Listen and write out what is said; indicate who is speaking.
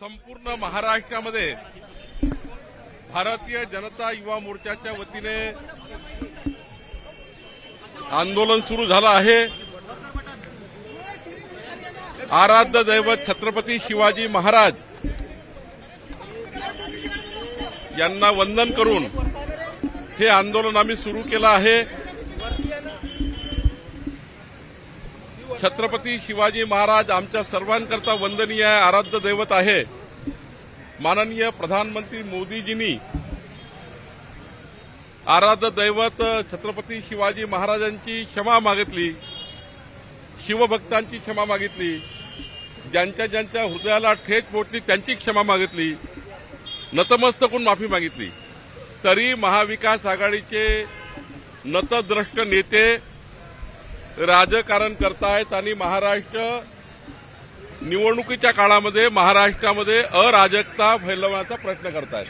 Speaker 1: संपूर्ण महाराष्ट्रामध्ये भारतीय जनता युवा मोर्चाच्या वतीने आंदोलन सुरू झालं आहे. आराध्य दैवत छत्रपती शिवाजी महाराज यांना वंदन करून हे आंदोलन आम्ही सुरू केलं आहे. छत्रपती शिवाजी महाराज आमच्या सर्वांकरता वंदनीय आहे आराध्य दैवत आहे. माननीय प्रधानमंत्री मोदीजींनी आराध्य दैवत छत्रपती शिवाजी महाराजांची क्षमा मागितली शिवभक्तांची क्षमा मागितली ज्यांच्या ज्यांच्या हृदयाला ठेच पोटली त्यांची क्षमा मागितली नतमस्तकून माफी मागितली. तरी महाविकास आघाडीचे नतद्रष्ट नेते राजकारण करतायत आणि महाराष्ट्र निवडणुकीच्या काळामध्ये महाराष्ट्रामध्ये अराजकता फैलवण्याचा प्रयत्न करतायत.